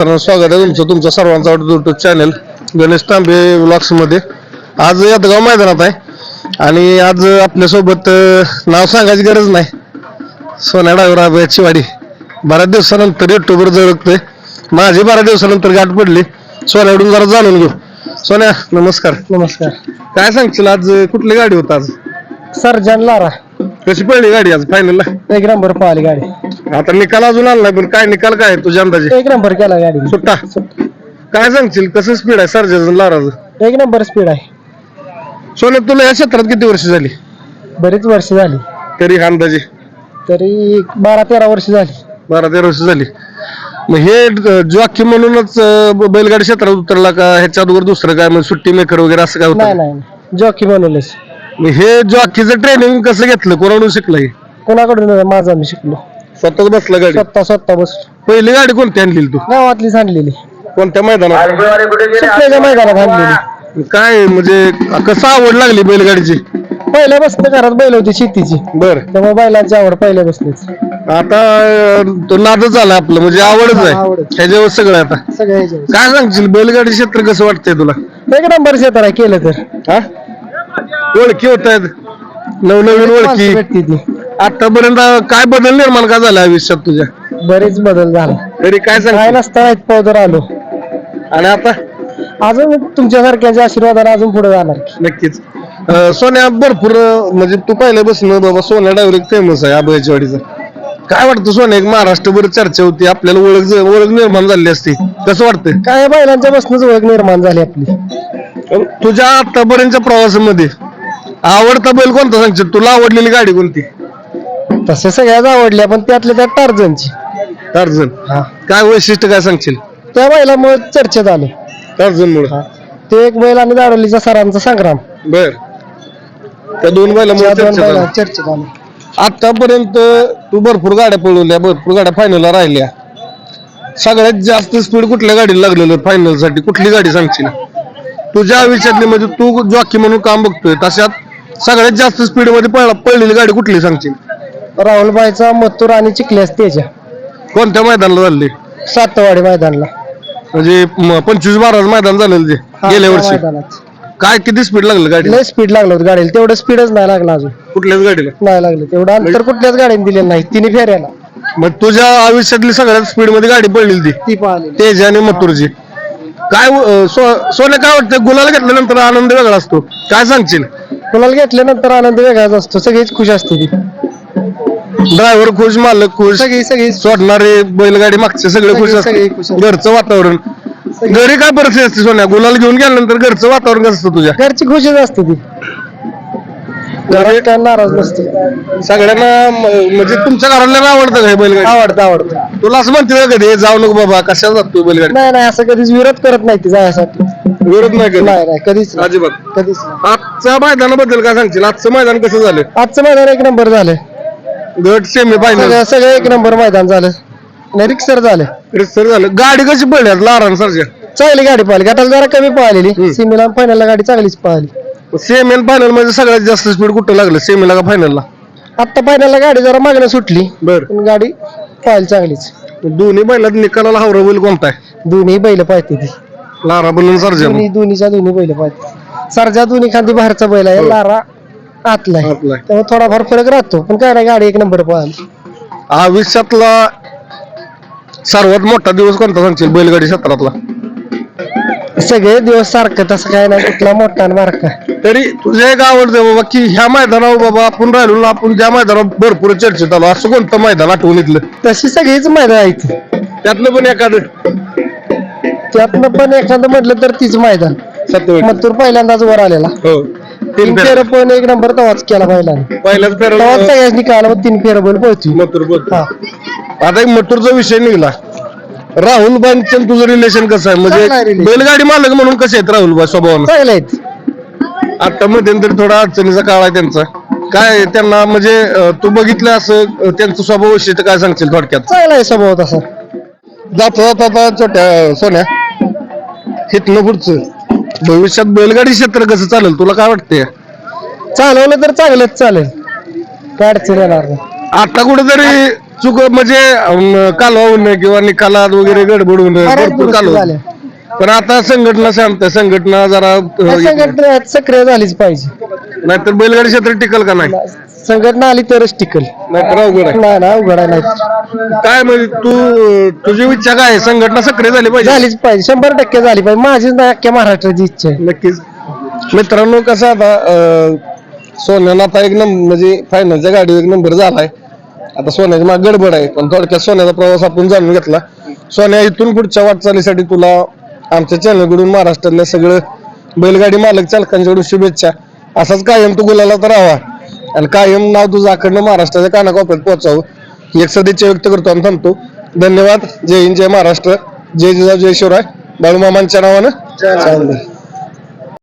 स्वागत आहे तुमचं. तुमचं सर्वांचं आवडतं युट्यूब चॅनल गणेश तांबे व्लॉग्समध्ये आज यादगाव मैदानात आहे. आणि आज आपल्यासोबत नाव सांगायची गरज नाही. सोन्या डायव्हर शिवाडी. बऱ्याच दिवसानंतर युट्यूबवर जळकतोय माझी बऱ्याच दिवसानंतर गाठ पडली. सोन्याकडून जरा जाणून घेऊ. सोन्या नमस्कार. नमस्कार. काय सांगशील आज कुठली गाडी होत आज? सर्जन लारा. कशी पडली गाडी आज फायनलला एक नंबर पाहिली गाडी. आता निकाल अजून आला नाही पण काय निकाल काय आहे तुझ्या अंदाजे? एक नंबर केला गाडी. सुट्टा. काय सांगशील कसं स्पीड आहे सर्जन लाराचं? एक नंबर स्पीड आहे. सोन्या तुला या क्षेत्रात किती वर्ष झाली? बरीच वर्ष झाली. तरी अंदाजे. तरी बारा तेरा वर्ष झाली. बारा तेरा वर्ष झाली. मग हे जॉकी म्हणूनच अं, ब- बैलगाडी क्षेत्रात उतरला का? ह्याच्या अगोदर दुसरं काय? म्हणजे सुट्टी मेकर वगैरे असं काय नाही होतं नाही. जॉकी मग हे जॉकीचं ट्रेनिंग कसं घेतलं? कोणाकडून शिकलंय? कोणाकडून? माझा मी शिकलो. स्वतःच बसला गाडी? स्वतः स्वतः बस पहिली गाडी कोणती आणली तू? गावातलीच आणलेली. कोणत्या मैदानात? मैदानात आणलेली. काय म्हणजे कसं आवड लागली बैलगाडीची? पहिल्यापासून घरात बैल होती शेतीची. बर. त्यामुळे बैलांची आवड पहिल्यापासूनच आता अं, तो नादच झाला आपलं म्हणजे आवडच आहे. आवडच. ह्याच्यावर सगळं आता. सगळ्या ह्याच्यावर. काय सांगशील बैलगाडी क्षेत्र कसं वाटतंय तुला? एक नंबर क्षेत्र आहे केलं तर. हा? ओळखी होत आहेत. नवनवीन ओळखी. भेटती ती. आतापर्यंत काय बदल निर्माण का झाला आयुष्यात तुझ्या? बरेच बदल झाला. तरी काय काय सांग नसताना पौदर आलो. आणि आता? अजून तुमच्यासारख्याच्या आशीर्वादाने अजून पुढे जाणार. नक्कीच. अं, सोन्या भरपूर अं, म्हणजे तू पहिल्यापासून बाबा सोन्या डायरेक्ट फेमस आहे अभयाची वाडीचा काय वाटतं सोन्या एक महाराष्ट्रभर चर्चा होती आपल्याला ओळख ज- ओळख निर्माण झाली असती. कसं वाटतं काय बैलांच्या बसनच ओळख निर्माण झाली आपली. तुझ्या आतापर्यंतच्या प्रवासामध्ये आवडता बैल कोणता सांगशील? तुला आवडलेली गाडी कोणती? तसे सगळ्याच आवडल्या पण त्यातल्या त्यात टार्झनची. टार्झन? काय वैशिष्ट्य काय सांगशील? त्या बैलामुळे चर्चेत आलं. टार्झन मुळे ते एक बैल आणि दाडोलीचा सरांचा संग्राम. बर. त्या दोन बैलामुळे त्या दोन. बैला चर्चेत आलं. आतापर्यंत तू भरपूर गाड्या पळवल्या भरपूर गाड्या फायनलला राहिल्या. सगळ्यात जास्त स्पीड कुठल्या गाडीला लागलेलं फायनलसाठी? कुठली गाडी सांगशील? तुझ्या आयुष्यातली म्हणजे तू जॉकी म्हणून काम बघतोय तशात सगळ्यात जास्त स्पीडमध्ये पळ- पळलेली गाडी कुठली सांगशील? राहुलबाईचा मथुर आणि चिखल्यास तेजा कोणत्या मैदानाला झाली? सातवाडी मैदानला. म्हणजे म- पंचवीस बारा मैदान झालेलं ते हा, गेल्या त्या वर्षी. मैदानात. काय किती स्पीड लागलं गाडी लय स्पीड लागलं होतं गाडीला. तेवढं स्पीडच नाही लागलं अजून. कुठल्याच गाडीला? नाही लागलं. तेवढं अंतर कुठल्याच गाडीने दिलेलं नाही. तिन्ही फेऱ्याला. मग तुझ्या आयुष्यातली सगळ्यात स्पीडमध्ये गाडी पडलेली ती. ती पाहिली तेज आणि मथुरची. काय अं, सो- सोन्या काय वाटतं? गुलाल घेतल्यानंतर आनंद वेगळा असतो. काय सांगशील? कुणाला घेतल्यानंतर आनंद वेगळाच असतो. सगळीच खुश असते ती. ड्रायव्हर खुश मालक खुश सगळी सगळी. सोडणारे बैलगाडी मागचे सगळे खुश सगळे- सगळे असते खुश असतात. घरचं वातावरण घरी काय परिस्थिती असते सोन्या? गुलाल घेऊन गेल्यानंतर घरचं वातावरण कसं असतं तुझ्या? घरची खुशीच असते ती. घरात काय नाराज नसते. सगळ्यांना म- म्हणजे तुमच्या घराला आवडतं का हे बैलगाडी? आवडतं आवडतं. तुला असं म्हणते का कधी? "हे जाऊ नको बाबा कशाला जातो बैलगाडी? नाही नाही असं कधीच विरोध करत नाही ती जायसाठी. विरोध नाही करत? नाही कधीच नाही. अजिबात. कधीच नाही. आजच्या मैदानाबद्दल काय सांगशील? आजचं मैदान कसं झालं? आजचं मैदान एक नंबर झालं. गट सेमी फायनल सगळं सगळं एक नंबर मैदान झालं. नाही रिक्सर झालं. सर झालं. गाडी कशी पडली आज लारान सरच्या? चांगली गाडी पाहिली गटाला जरा कमी हम्म. पाहिलेली सिमीला फायनलला गाडी चांगलीच पाहिली सेमी आणि फायनलमध्ये सगळ्यात जास्त स्पीड कुठं लागलं? सेमीला का फायनलला आता फायनलला गाडी जरा मागणं सुटली. बर. पण गाडी पाहिली चांगलीच. दोन्ही बैलात निकालाला हावरा बैल कोणता आहे? दोन्ही बैल पाहते ती. लारा बैल सरजा दोन्ही दोन्हीच्या दोन्ही बैल पाहते सरजा दोन्ही खांदी बाहेरचा बैल आहे. लारा आतला आहे आपला आहे. त्यामुळे थोडाफार फरक राहतो. पण काय नाही गाडी एक नंबर पाहिली आयुष्यातला सर्वात मोठा दिवस कोणता सांगशील? बैलगाडी क्षेत्रातला. सगळे दिवस सारखं तसं काय नाही. कुठला मोठा आणि बारका. तरी तुझं एक आवडतं बाबा की ह्या मैदानावर बाबा आपण राहिलो ना आपण त्या मैदानावर भरपूर चर्चेत आलो असं कोणतं मैदान आठवून इथलं तशी सगळीच मैदान आहेत. त्यातलं पण एखादं? त्यातनं पण एखादं म्हटलं तर तीच मैदान. सत्य मथुर पहिल्यांदाच वर आलेला. हो. तीन तीन फेर. पण एक नंबर तवाच केला पहिल्यांदा. पहिल्याच तवाच फेर सगळ्यांनी काला तीन फेर बैल पोहोचली मथुर बोल हा. आता एक मथुरचा विषय निघाला. राहुल बांचन तुझं रिलेशन कसं आहे? चांगलं आहे म्हणजे relation. बैलगाडी मालक म्हणून कसे आहेत राहुल बा स्वभावानं? चांगले आहेत. आता मध्यंतरी थोडा अडचणीचा काळ आहे त्यांचा. काय त्यांना म्हणजे अं, तू बघितलं असं अं, त्यांचं स्वभाव वैशिष्ट्य काय सांगशील थोडक्यात? चांगला आहे स्वभाव तसा. जाता जाता आता छोट्या सोन्या. हितनं पुढचं. भविष्यात बैलगाडी क्षेत्र कसं चालेल? तुला काय वाटतंय? चालवलं तर चांगलंच चालेल. काय अडचण येणार नाही. आता कुठेतरी चुक म्हणजे अं, कालवा होणं किंवा निकालात वगैरे गडबड होणं बऱ्याच भरपूर गोष्टी कालवा झाल्या. पण आता संघटना शांत आहे. संघटना जरा अं, या संघटना सक्रिय झालीच पाहिजे. नाहीतर बैलगाडी क्षेत्र टिकल का नाही? संघटना आली तरच टिकल. नाहीतर अवघड आहे. नाही ना नाही. काय म्हणजे तू तुझी इच्छा काय आहे? संघटना सक्रिय झाली पाहिजे. झालीच पाहिजे. शंभर टक्के झाली पाहिजे. माझीच नाही अख्ख्या महाराष्ट्राची इच्छा आहे. नक्कीच. मित्रांनो कसं आता अं, सोन्यानं आता एक नंबर म्हणजे फायनलच्या गाडी एक नंबर झालाय. आता सोन्याची माग गडबड आहे. पण थोडक्यात सोन्याचा प्रवास आपण जाणून घेतला. सोन्या इथून पुढच्या वाटचालीसाठी तुला आमच्या चॅनलकडून महाराष्ट्रातल्या सगळं बैलगाडी मालक चालकांच्याकडून शुभेच्छा. असाच कायम तू गुलाला तर राहावा. आणि कायम नाव तुझं अखंड महाराष्ट्राच्या कानाकोपऱ्यात पोहोचावं. ही एक सदिच्छा व्यक्त करतो आणि थांबतो. धन्यवाद. जय हिंद जय महाराष्ट्र. जय जिजाऊ जय शिवराय. बाळूमामांच्या नावानं.